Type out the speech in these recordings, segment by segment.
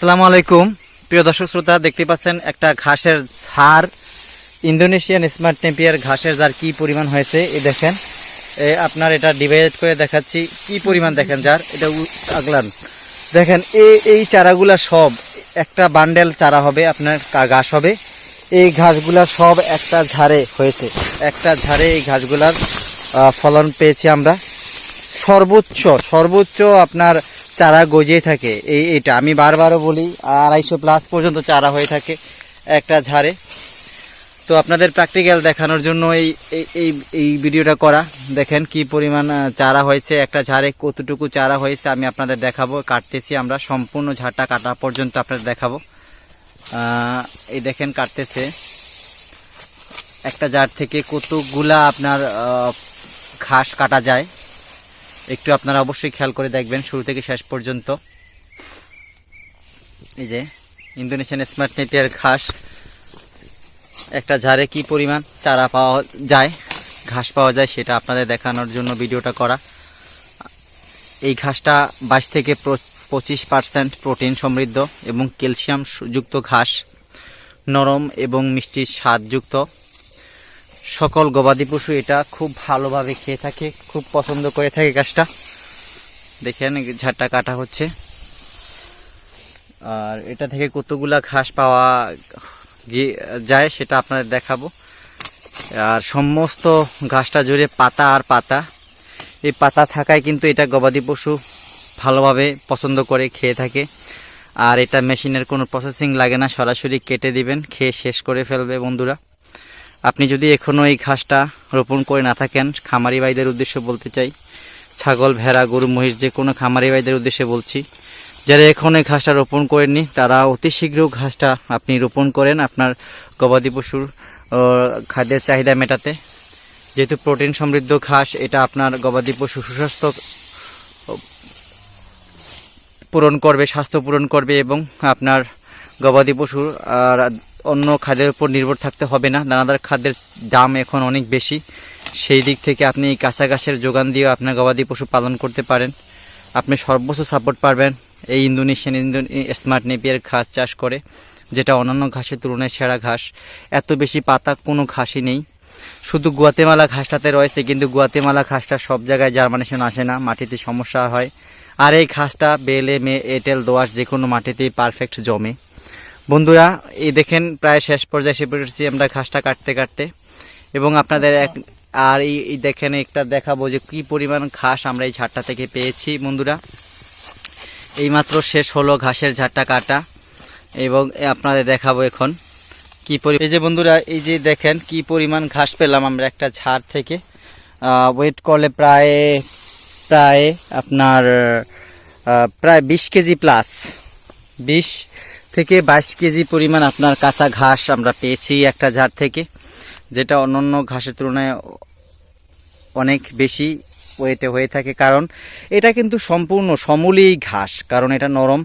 আসসালামু আলাইকুম। প্রিয় দর্শক শ্রোতা, দেখতে পাচ্ছেন একটা ঘাসের ঝাড়। ইন্দোনেশিয়ান স্মার্ট টেম্পিয়ার ঘাসের ঝাড় কি পরিমাণ হয়েছে এই দেখেন। এ আপনার এটা ডিভাইড করে দেখাচ্ছি, কি পরিমাণ দেখেন যার এটা আগলান। দেখেন এই এই চারাগুলা সব, একটা বান্ডেল চারা হবে, আপনার ঘাস হবে। এই ঘাসগুলা সব একটা ঝাড়ে হয়েছে। একটা ঝাড়ে এই ঘাসগুলার ফলন পেয়েছি আমরা। সর্বোচ্চ সর্বোচ্চ আপনার চারা গজিয়ে থাকে। এই এটা আমি বারবারও বলি, আড়াইশো প্লাস পর্যন্ত চারা হয়ে থাকে একটা ঝাড়ে। তো আপনাদের প্র্যাকটিক্যাল দেখানোর জন্য এই, এই- এই ভিডিওটা করা। দেখেন কি পরিমাণ চারা হয়েছে, একটা ঝাড়ে কতটুকু চারা হয়েছে আমি আপনাদের দেখাবো। কাটতেছি আমরা, সম্পূর্ণ ঝাড়টা কাটা পর্যন্ত আপনাদের দেখাবো। এই দেখেন কাটতেছে। একটা ঝাড় থেকে কতগুলা আপনার ঘাস কাটা যায়। একটু আপনারা অবশ্যই খেয়াল করে দেখবেন, শুরু থেকে শেষ পর্যন্ত। এই যে, ইন্দোনেশিয়ান স্মার্ট নেপিয়ার ঘাস। একটা ঝাড়ে কি পরিমাণ চারা পাওয়া যায়, ঘাস পাওয়া যায় সেটা আপনাদের দেখানোর জন্য ভিডিওটা করা। এই ঘাসটা বাইশ থেকে পঁচিশ পার্সেন্ট প্রোটিন সমৃদ্ধ এবং ক্যালসিয়াম যুক্ত ঘাস। নরম এবং মিষ্টি স্বাদযুক্ত। সকল গবাদি পশু এটা খুব ভালোভাবে খেয়ে থাকে, খুব পছন্দ করে থাকে গাছটা। দেখেন ঝাড়টা কাটা হচ্ছে। আর এটা থেকে কতগুলা ঘাস পাওয়া যায় সেটা আপনাদের দেখাবো। আর সমস্ত ঘাসটা জুড়ে পাতা আর পাতা। এই পাতা থাকায় কিন্তু এটা গবাদি পশু ভালোভাবে পছন্দ করে খেয়ে থাকে। আর এটা মেশিনের কোনো প্রসেসিং লাগে না, সরাসরি কেটে দিবেন, খেয়ে শেষ করে ফেলবে বন্ধুরা। আপনি যদি এখনও এই ঘাসটা রোপণ করে না থাকেন, খামারি ভাইদের উদ্দেশ্যে বলতে চাই, ছাগল, ভেড়া, গরু, মহিষ, যে কোনো খামারি ভাইদের উদ্দেশ্যে বলছি, যারা এখন এই ঘাসটা রোপণ করেননি, তারা অতি শীঘ্র ঘাসটা আপনি রোপণ করেন আপনার গবাদি পশুর খাদ্যের চাহিদা মেটাতে। যেহেতু প্রোটিন সমৃদ্ধ ঘাস, এটা আপনার গবাদি পশু সুস্বাস্থ্য পূরণ করবে, স্বাস্থ্য পূরণ করবে এবং আপনার গবাদি পশুর, আর অন্য খাদ্যের উপর নির্ভর থাকতে হবে না। দানাদার খাদ্যের দাম এখন অনেক বেশি। সেই দিক থেকে আপনি কাঁচা ঘাসের যোগান দিয়ে আপনার গবাদি পশু পালন করতে পারেন। আপনি সর্বোচ্চ সাপোর্ট পারবেন এই ইন্দোনেশিয়ান ইন্দো স্মার্ট নেপিয়ার ঘাস চাষ করে, যেটা অন্যান্য ঘাসের তুলনায় সেরা ঘাস। এত বেশি পাতা কোনো ঘাসই নেই। শুধু গুয়াতেমালা ঘাসটাতে রয়েছে, কিন্তু গুয়াতেমালা ঘাসটা সব জায়গায় জার্মানেশন আসে না, মাটিতে সমস্যা হয়। আর এই ঘাসটা বেলে, মে, এঁটেল দোয়াশ যে কোনো মাটিতেই পারফেক্ট জমে। বন্ধুরা, এই দেখেন প্রায় শেষ পর্যায়ে এসে পড়েছি আমরা ঘাসটা কাটতে কাটতে। এবং আপনাদের এক আর এই দেখেন একটা দেখাবো যে কি পরিমাণ ঘাস আমরা এই ঝাড়টা থেকে পেয়েছি বন্ধুরা। এইমাত্র শেষ হলো ঘাসের ঝাড়টা কাটা। এবং আপনাদের দেখাবো এখন কি পরি এই যে বন্ধুরা, এই যে দেখেন কি পরিমাণ ঘাস পেলাম আমরা একটা ঝাড় থেকে। ওয়েট করলে প্রায় প্রায় আপনার প্রায় বিশ কেজি প্লাস বিশ থেকে বাইশ কেজি পরিমাণ আপনার কাঁচা ঘাস আমরা পেয়েছি একটা ঝাড় থেকে, যেটা অন্যান্য ঘাসের তুলনায় অনেক বেশি ওয়েটে হয়ে থাকে। কারণ এটা কিন্তু সম্পূর্ণ সমূলেই ঘাস, কারণ এটা নরম।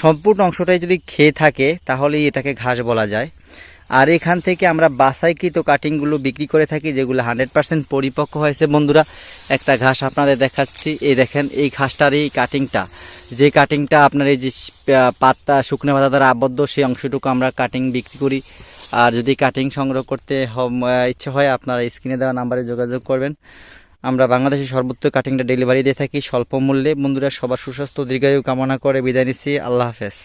সম্পূর্ণ অংশটাই যদি খেয়ে থাকে, তাহলেই এটাকে ঘাস বলা যায়। আর এখান থেকে আমরা বাসাইকৃত কাটিংগুলো বিক্রি করে থাকি, যেগুলো হান্ড্রেড পারসেন্ট পরিপক্ক হয়েছে। বন্ধুরা, একটা ঘাস আপনাদের দেখাচ্ছি। এই দেখেন, এই ঘাসটার এই কাটিংটা যে কাটিংটা আপনার এই যে পাতা, শুকনো পাতা দ্বারা আবদ্ধ, সেই অংশটুকু আমরা কাটিং বিক্রি করি। আর যদি কাটিং সংগ্রহ করতে ইচ্ছে হয়, আপনারা স্ক্রিনে দেওয়া নাম্বারে যোগাযোগ করবেন। আমরা বাংলাদেশের সর্বোচ্চ কাটিংটা ডেলিভারি দিয়ে থাকি স্বল্প মূল্যে। বন্ধুরা, সবার সুস্বাস্থ্য, দীর্ঘায়ু কামনা করে বিদায় নিচ্ছি। আল্লাহ হাফেজ।